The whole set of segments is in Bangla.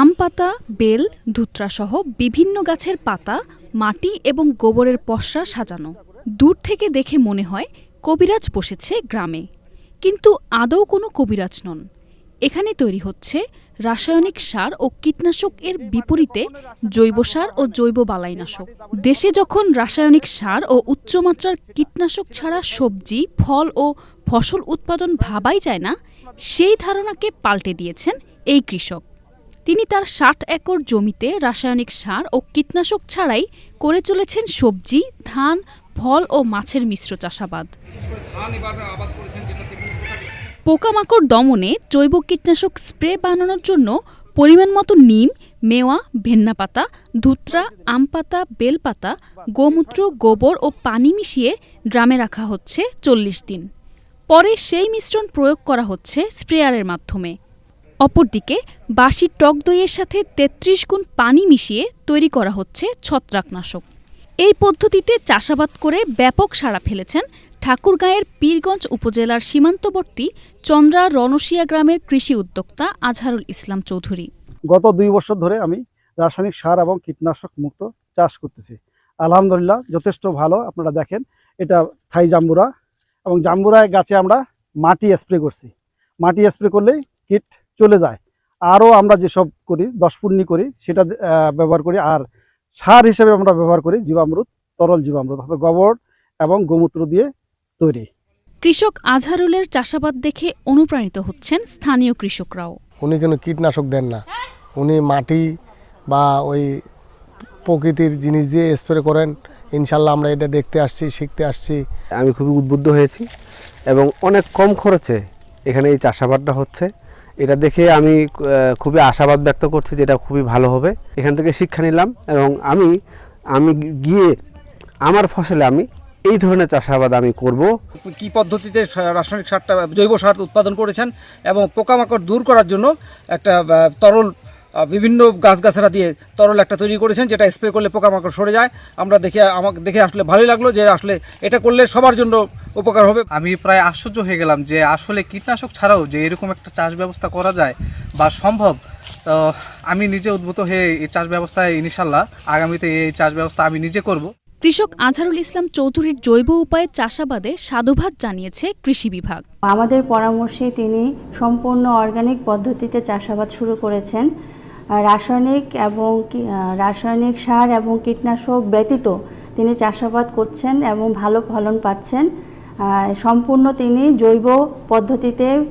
আম পাতা, বেল, ধুত্রাসহ বিভিন্ন গাছের পাতা, মাটি এবং গোবরের পসরা সাজানো। দূর থেকে দেখে মনে হয় কবিরাজ বসেছে গ্রামে। কিন্তু আদৌ কোনো কবিরাজ নন। এখানে তৈরি হচ্ছে রাসায়নিক সার ও কীটনাশক এর বিপরীতে জৈব সার ও জৈব বালাইনাশক। দেশে যখন রাসায়নিক সার ও উচ্চমাত্রার কীটনাশক ছাড়া সবজি, ফল ও ফসল উৎপাদন ভাবাই যায় না, সেই ধারণাকে পাল্টে দিয়েছেন এই কৃষক। তিনি তার ষাট একর জমিতে রাসায়নিক সার ও কীটনাশক ছাড়াই করে চলেছেন সবজি, ধান, ফল ও মাছের মিশ্র চাষাবাদ। পোকামাকড় দমনে জৈব কীটনাশক স্প্রে বানানোর জন্য পরিমাণ মতো নিম, মেওয়া ভেন্না পাতা ধুত্রা আম পাতা বেলপাতা, গোমূত্র, গোবর ও পানি মিশিয়ে ড্রামে রাখা হচ্ছে চল্লিশ দিন। পরে সেই মিশ্রণ প্রয়োগ করা হচ্ছে স্প্রেয়ারের মাধ্যমে। অপরদিকে বাসি টক দইয়ের সাথে তেত্রিশ গুণ পানি মিশিয়ে তৈরি করা হচ্ছে ছত্রাকনাশক। এই পদ্ধতিতে চাষাবাদ করে ব্যাপক সাড়া ফেলেছেন ঠাকুরগাঁয়ের পীরগঞ্জ উপজেলার সীমান্তবর্তী চন্দ্রা রনসিয়া গ্রামের কৃষি উদ্যোক্তা আজহারুল ইসলাম চৌধুরী। গত দুই বছর ধরে আমি রাসায়নিক সার এবং কীটনাশক মুক্ত চাষ করতেছি। আলহামদুলিল্লাহ, যথেষ্ট ভালো, আপনারা দেখেন, এটা থাই জাম্বুরা এবং জাম্বুরায় গাছে আমরা মাটি স্প্রে করছি। মাটি স্প্রে করলেই কীট চলে যায়। আরও আমরা যেসব করি দশ পূর্ণি করি সেটা ব্যবহার করি। আর সার হিসেবে আমরা ব্যবহার করি জীবামৃত তরল জীবামৃত অর্থাৎ গোবর এবং গোমূত্র দিয়ে তৈরি। কৃষক আজহারুলের চাষাবাদ দেখে অনুপ্রাণিত হচ্ছেন স্থানীয় কৃষকরাও। উনি কোনো কীটনাশক দেন না। উনি মাটি বা ওই প্রকৃতির জিনিস দিয়ে স্প্রে করেন। ইনশাল্লাহ আমরা এটা দেখতে আসছি শিখতে আসছি। আমি খুবই উদ্বুদ্ধ হয়েছি এবং অনেক কম খরচে এখানে এই চাষাবাদটা হচ্ছে। এটা দেখে আমি খুবই আশাবাদ ব্যক্ত করছি যে এটা খুবই ভালো হবে। এখান থেকে শিক্ষা নিলাম এবং আমি আমি গিয়ে আমার ফসলে আমি এই ধরনের চাষাবাদ আমি করব। কি পদ্ধতিতে রাসায়নিক সারটা, জৈব সার উৎপাদন করেছেন এবং পোকামাকড় দূর করার জন্য একটা তরল বিভিন্ন গাছগাছরা দিয়ে তরল একটা তৈরি করেছেন যেটা স্প্রে করলে পোকামাকড় সরে যায়। আমরা দেখে আমাকে দেখে আসলে ভালোই লাগল যে আসলে এটা করলে সবার জন্য উপকার হবে। আমি প্রায় আশ্চর্য হয়ে গেলাম যে আসলে কীটনাশক ছাড়াও যে এরকম একটা চাষ ব্যবস্থা করা যায় বা সম্ভব তো আমি নিজে উদ্ভূত হয়ে এই চাষ ব্যবস্থায় ইনশাল্লাহ আগামীতে এই চাষ ব্যবস্থা আমি নিজে করব। কৃষক আজহারুল ইসলাম চৌধুরীর জৈব উপায়ে চাষাবাদে সাধুবাদ জানিয়েছে কৃষি বিভাগ। আমাদের পরামর্শে তিনি সম্পূর্ণ অর্গানিক পদ্ধতিতে চাষাবাদ শুরু করেছেন। রাসায়নিক এবং কি- রাসায়নিক সার এবং কীটনাশক ব্যতীত তিনি চাষাবাদ করছেন এবং ভালো ফলন পাচ্ছেন। সম্পূর্ণ তিনি জৈব পদ্ধতিতে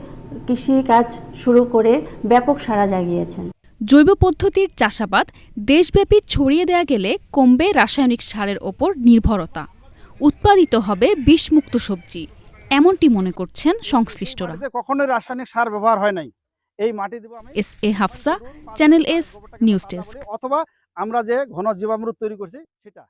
কৃষি কাজ শুরু করে ব্যাপক সাড়া জাগিয়েছেন। জৈব পদ্ধতির চাষাবাদ দেশব্যাপী ছড়িয়ে দেয়া গেলে কমবে রাসায়নিক সারের ওপর নির্ভরতা। উৎপাদিত হবে বিষমুক্ত সবজি এমনটি মনে করছেন সংশ্লিষ্টরা। কখনোই রাসায়নিক সার ব্যবহার হয় নাই। এই মাটি দেবো আমি। S A Hafsa channel S news desk. অথবা আমরা যে ঘন জীবামৃত তৈরি করছি সেটা।